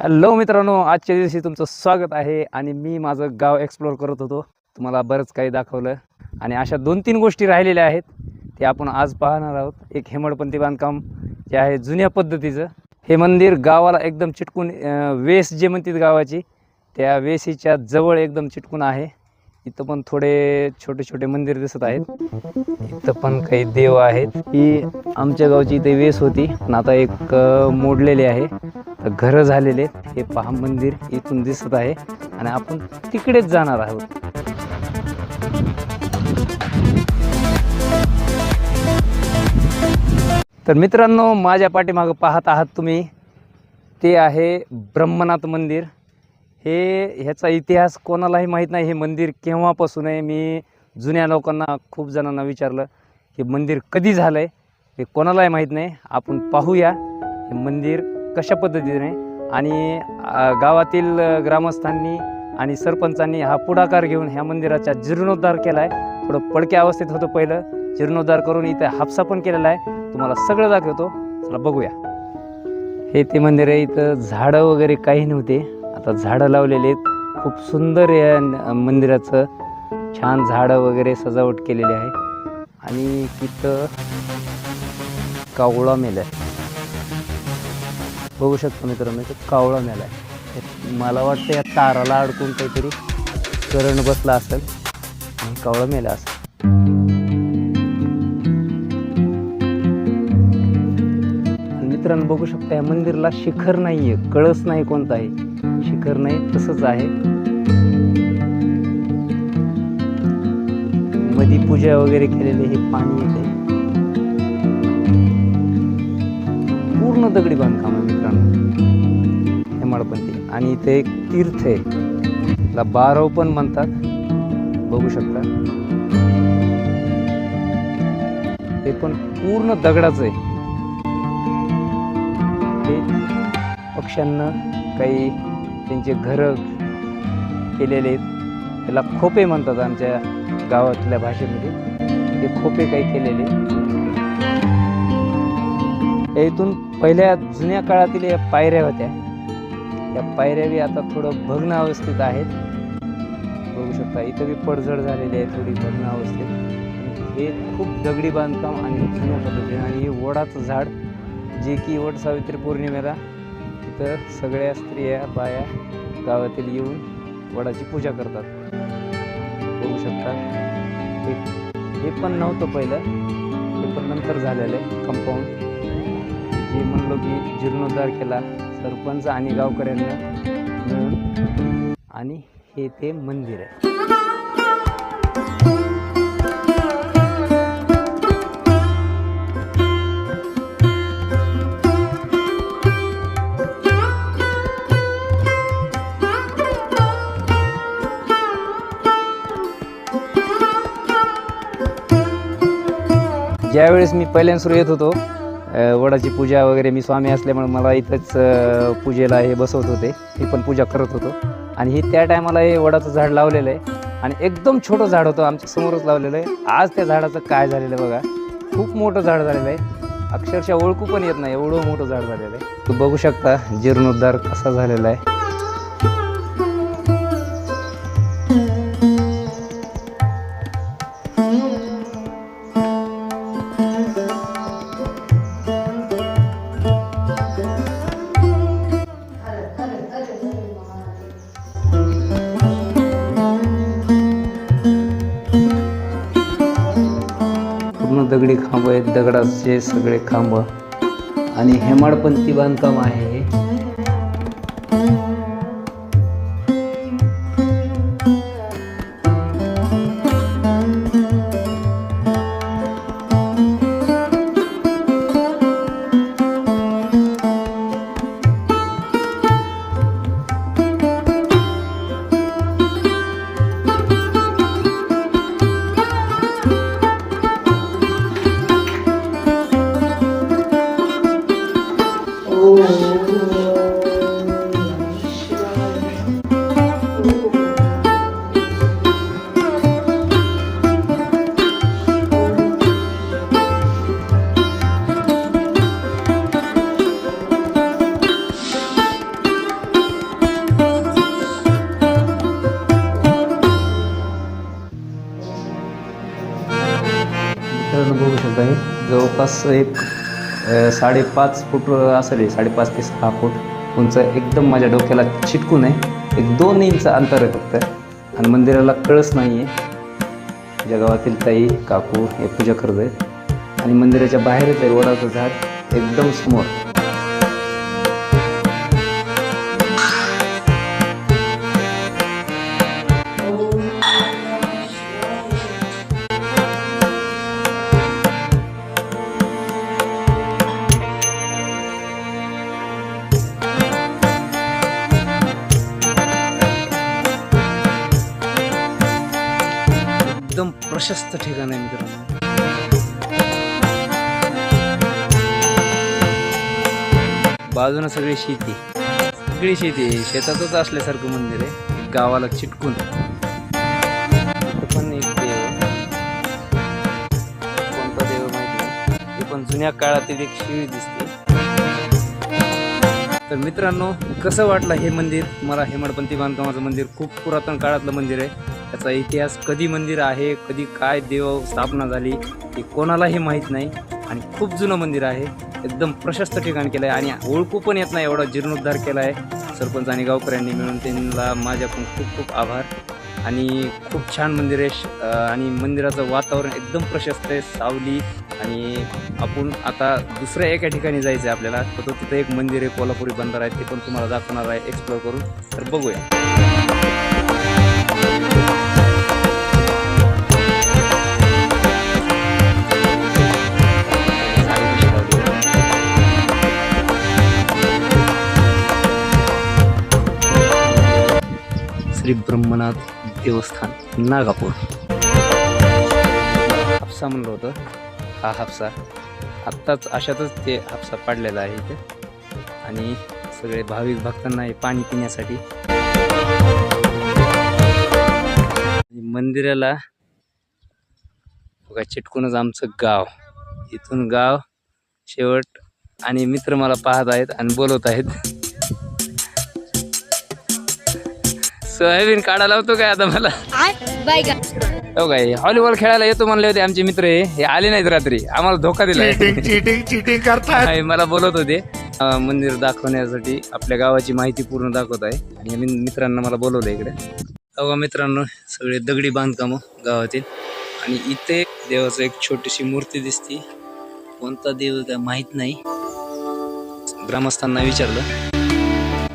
Hello मित्रांनो आजच्या दिवशी तुमचं स्वागत आहे आणि मी माझं गाव एक्सप्लोअर करत होतो. तुम्हाला बरंच काही दाखवलं आणि अशा दोन तीन गोष्टी राहिलेल्या आहेत ते आपण आज पाहणार आहोत. एक हेमडपंथी बांधकाम जे आहे जुन्या पद्धतीचं. हे मंदिर गावाला एकदम चिटकून वेस जे म्हणतात गावाची त्या वेसीच्या जवळ एकदम चिटकून आहे. इथं पण थोडे छोटे छोटे मंदिर दिसत आहेत. इथं पण काही देव आहेत. ही आमच्या गावची इथे वेस होती पण आता एक मोडलेली आहे. तर घरं झालेले आहेत. हे पहा मंदिर इथून दिसत आहे आणि आपण तिकडेच जाणार आहोत. तर मित्रांनो माझ्या पाठीमागं पाहत आहात तुम्ही. ते आहे ब्रह्मनाथ मंदिर. हे ह्याचा इतिहास कोणालाही माहीत नाही. हे मंदिर केव्हापासून आहे? मी जुन्या लोकांना खूप जणांना विचारलं हे मंदिर कधी झालं आहे हे कोणालाही माहीत नाही. आपण पाहूया हे मंदिर कशा पद्धतीने. आणि गावातील ग्रामस्थांनी आणि सरपंचांनी हा पुढाकार घेऊन ह्या मंदिराचा जीर्णोद्धार केला आहे थोडं पडक्या अवस्थेत होतं पहिलं. जीर्णोद्धार करून इथं हापसा पण केलेला आहे. तुम्हाला सगळं दाखवतो. चला बघूया. हे ते मंदिर आहे. इथं झाडं वगैरे काही नव्हते. आता झाडं लावलेले आहेत. खूप सुंदर या मंदिराचं छान झाडं वगैरे सजावट केलेली आहे. आणि तिथं कावळा मेला आहे. बघू शकतो मित्रांनो इथं कावळा मेला आहे. मला वाटतं या ताराला अडकून काहीतरी करण बसला असेल. आणि कावळा मेला असेल. मित्रांनो बघू शकता या मंदिरला शिखर नाहीये कळस नाही कोणताही. आहे करणे तसंच आहे. मधी पूजा वगैरे केलेले हे पाणी येते. पूर्ण दगडी बांधकाम आहे मित्रांनो. हेमाडपंथी. आणि इथे एक तीर्थ आहे. त्याला बारव पण म्हणतात. बघू शकता. हे पण पूर्ण दगडाचं आहे. ते पक्ष्यांना काही त्यांचे घरं केलेले आहेत. त्याला खोपे म्हणतात आमच्या गावातल्या भाषेमध्ये. ते खोपे काही केलेले या इथून पहिल्या जुन्या काळातील या पायऱ्या होत्या. या पायऱ्या बी आता थोडं भग्न अवस्थेत आहेत. बघू शकता इथं बी पडझड झालेली आहे थोडी भग्न अवस्थेत. हे खूप दगडी बांधकाम आणि जुन्या पद्धतीने आणि हे वडाचं झाड जे की वट सावित्री पौर्णिमेला तर सगळ्या स्त्रिया बाया गावातील येऊन वडाची पूजा करतात. बघू शकता. हे हे पण नव्हतं पहिलं. हे पण नंतर झालेलं आहे. कंपाऊंड जे म्हणलो की जीर्णोद्धार केला सरपंच आणि गावकऱ्यांना मिळून. आणि हे ते मंदिर आहे. ज्यावेळेस मी पहिल्यांदा सुरू येत होतो वडाची पूजा वगैरे मी स्वामी असल्यामुळे मला इथंच पूजेला हे बसवत होते. मी पण पूजा करत होतो. आणि हे त्या टायमाला हे वडाचं झाड लावलेलं आहे. आणि एकदम छोटं झाड होतं आमच्या समोरच लावलेलं आहे. आज त्या झाडाचं काय झालेलं आहे बघा. खूप मोठं झाड झालेलं आहे. अक्षरशः ओळखू पण येत नाही एवढं मोठं झाड झालेलं आहे. तू बघू शकता जीर्णोद्धार कसा झालेला आहे. आहेत सगळे खांब. आणि हेमाडपंथी बांधकाम आहे. जवळपास एक साडेपाच फूट असेल साडेपाच ते सहा फूट उंच एकदम माझ्या डोक्याला चिटकून आहे. एक दोन इंच अंतर आहे फक्त. आणि मंदिराला कळस नाही आहे ज्या गावातील ताई काकू हे पूजा करत आहेत. आणि मंदिराच्या बाहेरच आहे वडाचं झाड एकदम समोर. प्रशस्त ठिकाण आहे मित्रांनो. बाजूनं सगळी शेती. सगळी शेती आहे. शेतातच असल्यासारखं मंदिर आहे. गावाला चिटकून. पण एक देव कोणता देव माहिती ते पण जुन्या काळातील एक शिळी दिसते. तर मित्रांनो कसं वाटलं हे मंदिर? मला हेमाडपंथी बांधकामाचं मंदिर खूप पुरातन काळातलं मंदिर आहे. त्याचा इतिहास कधी मंदिर आहे कधी काय देव स्थापना झाली हे कोणालाही माहीत नाही. आणि खूप जुनं मंदिर आहे एकदम प्रशस्त ठिकाण केलं आहे आणि ओळखू पण येत नाही एवढा जीर्णोद्धार केला आहे सरपंच आणि गावकऱ्यांनी मिळून त्यांना माझ्याकडून खूप खूप आभार. आणि खूप छान मंदिर आहे श- आणि मंदिराचं वातावरण एकदम प्रशस्त आहे सावली. आणि आपण आता दुसऱ्या एका ठिकाणी जायचं आहे आपल्याला तर तिथं एक मंदिर आहे कोल्हापुरी बंदर आहे ते पण तुम्हाला दाखवणार आहे एक्सप्लोर करून. तर बघूया. श्री ब्रह्मनाथ देवस्थान नागापूर. हापसा म्हणलं होतं. हा हापसा. आत्ताच अशातच ते हापसा पाडलेला आहे इथे. आणि सगळे भाविक भक्तांना हे पाणी पिण्यासाठी. मंदिराला बघा चिटकूनच आमचं गाव. इथून गाव शेवट आणि मित्र मला पाहत आहेत आणि बोलवत आहेत. सोयाबीन काढायला होतो काय आता मला? बाय का हो काय व्हॉलीबॉल खेळायला येतो म्हणले होते आमचे मित्र हे. हे आले नाहीत रात्री. आम्हाला धोका दिला. चिटिंग चिटिंग चिटिंग करतात. आहे, मला बोलत होते. अं, मंदिर दाखवण्यासाठी आपल्या गावाची माहिती पूर्ण दाखवत आहे. आणि मी मित्रांना मला बोलवलं इकडे. अहो मित्रांनो सगळे दगडी बांधकाम गावातील. आणि इथे देवाचं एक छोटीशी मूर्ती दिसती. कोणता देव काय माहीत नाही. ग्रामस्थांना विचारलं.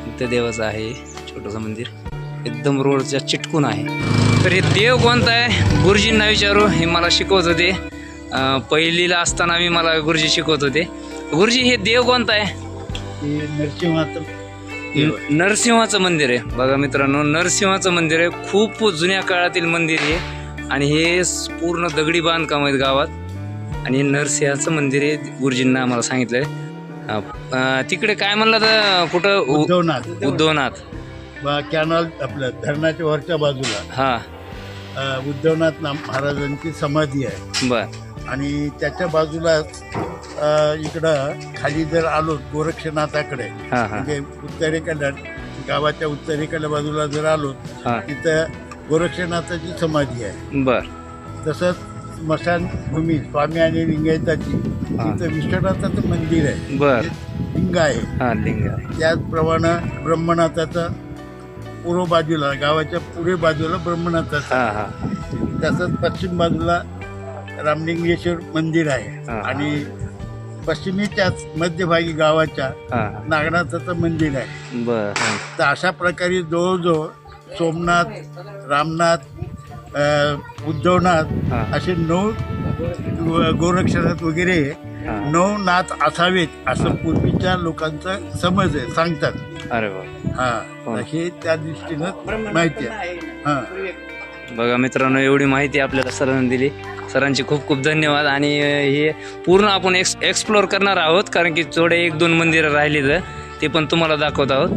इथे देवाचं आहे छोटंसं मंदिर. एकदम रोडच्या चिटकून आहे. तर हे देव कोणता आहे? गुरुजींना विचारू हे मला शिकवत होते. पहिलीला असताना मी मला गुरुजी शिकवत होते. गुरुजी हे देव कोणता आहे? नरसिंहाचं नरसिंहाचं मंदिर आहे. बघा मित्रांनो नरसिंहाचं मंदिर आहे. खूप जुन्या काळातील मंदिर आहे आणि हे पूर्ण दगडी बांधकाम आहेत गावात. आणि हे नरसिंहाचं मंदिर आहे गुरुजींना आम्हाला सांगितलंय. तिकडे काय म्हणलं तर कुठं? उद्धवनाथ. उद्धवनाथ. व कॅनॉल आपलं धरणाच्या वरच्या बाजूला. हा. अ, उद्धवनाथ ना- महाराजांची समाधी आहे. बर. आणि त्याच्या बाजूला अ, इकडं खाली जर आलो गोरक्षनाथाकडे हा हा. म्हणजे उत्तरेकडे गावाच्या उत्तरेकडल्या बाजूला जर आलो हा. तिथं गोरक्षनाथाची समाधी आहे. बर. तसंच स्मशानभूमी स्वामी आणि लिंगायताची हा. तिथं विश्वनाथाचं मंदिर आहे. बर. लिंग आहे. हा लिंग आहे. त्याचप्रमाणे ब्रह्मनाथाचं पूर्व बाजूला गावाच्या पुढे बाजूला ब्रह्मनाथाचं हा हा तसंच पश्चिम बाजूला रामलिंगेश्वर मंदिर आहे हा. आणि पश्चिमेच्याच मध्यभागी गावाच्या हा नागनाथाचं मंदिर आहे बर हा. तर अशा प्रकारे जवळजवळ सोमनाथ रामनाथ अ, उद्धवनाथ हा. असे नऊ गो- गोरक्षनाथ वगैरे. नऊ नाथ असावेत असं पूर्वीच्या लोकांचं समज आहे सांगतात. अरे वा. हा. हो. हे त्या दृष्टीनं माहिती आहे. हा. बघा मित्रांनो एवढी माहिती आपल्याला सरांनी दिली. सरांचे खूप खूप धन्यवाद. आणि अं, हे पूर्ण आपण एक्स एक्सप्लोर करणार आहोत कारण की थोडे एक दोन मंदिरं राहिली तर ते पण तुम्हाला दाखवत आहोत.